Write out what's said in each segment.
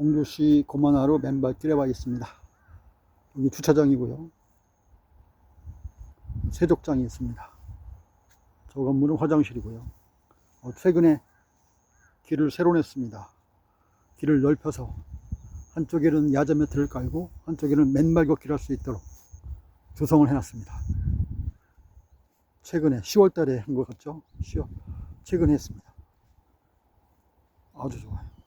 공주시 고만하루 맨발길에 와 있습니다. 여기 주차장이고요. 세족장이 있습니다. 저 건물은 화장실이고요. 어, 최근에 길을 새로 냈습니다. 길을 넓혀서 한쪽에는 야자 매트를 깔고 한쪽에는 맨발 걷기를 할 수 있도록 조성을 해놨습니다. 최근에 10월 달에 한 것 같죠? 10월. 최근에 했습니다. 아주 좋아요.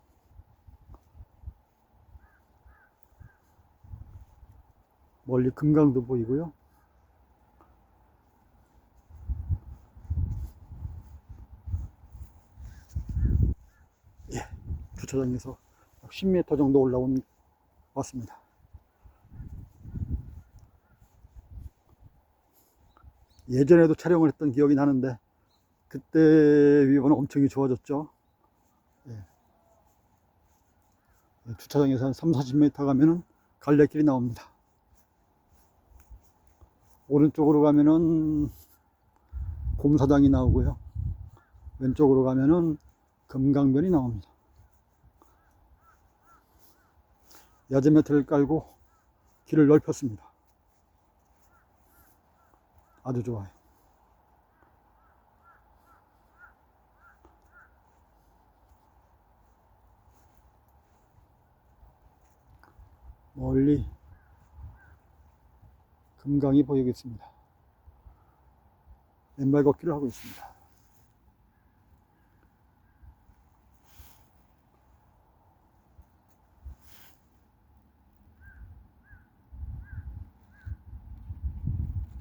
멀리 금강도 보이고요. 예, 주차장에서 10m 정도 올라온 왔습니다. 예전에도 촬영을 했던 기억이 나는데 그때 비해서는 엄청 좋아졌죠. 예. 주차장에서 한 3, 40m 가면은 갈래길이 나옵니다. 오른쪽으로 가면은 곰사장이 나오고요. 왼쪽으로 가면은 금강변이 나옵니다. 야제 매트를 깔고 길을 넓혔습니다. 아주 좋아요. 멀리 금강이 보이고 있습니다. 맨발 걷기를 하고 있습니다.